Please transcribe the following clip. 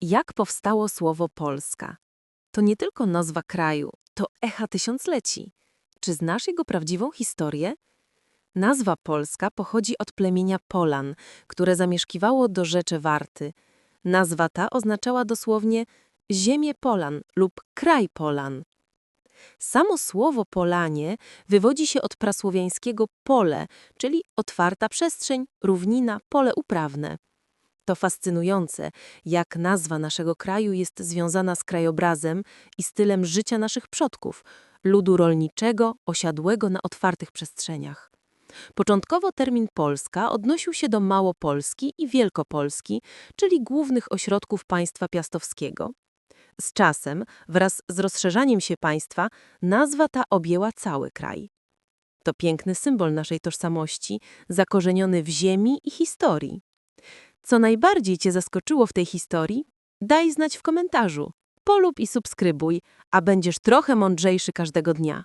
Jak powstało słowo Polska? To nie tylko nazwa kraju, to echa tysiącleci. Czy znasz jego prawdziwą historię? Nazwa Polska pochodzi od plemienia Polan, które zamieszkiwało do Rzeczy Warty. Nazwa ta oznaczała dosłownie ziemię Polan lub kraj Polan. Samo słowo Polanie wywodzi się od prasłowiańskiego pole, czyli otwarta przestrzeń, równina, pole uprawne. To fascynujące, jak nazwa naszego kraju jest związana z krajobrazem i stylem życia naszych przodków, ludu rolniczego, osiadłego na otwartych przestrzeniach. Początkowo termin Polska odnosił się do Małopolski i Wielkopolski, czyli głównych ośrodków państwa piastowskiego. Z czasem, wraz z rozszerzaniem się państwa, nazwa ta objęła cały kraj. To piękny symbol naszej tożsamości, zakorzeniony w ziemi i historii. Co najbardziej Cię zaskoczyło w tej historii? Daj znać w komentarzu. Polub i subskrybuj, a będziesz trochę mądrzejszy każdego dnia.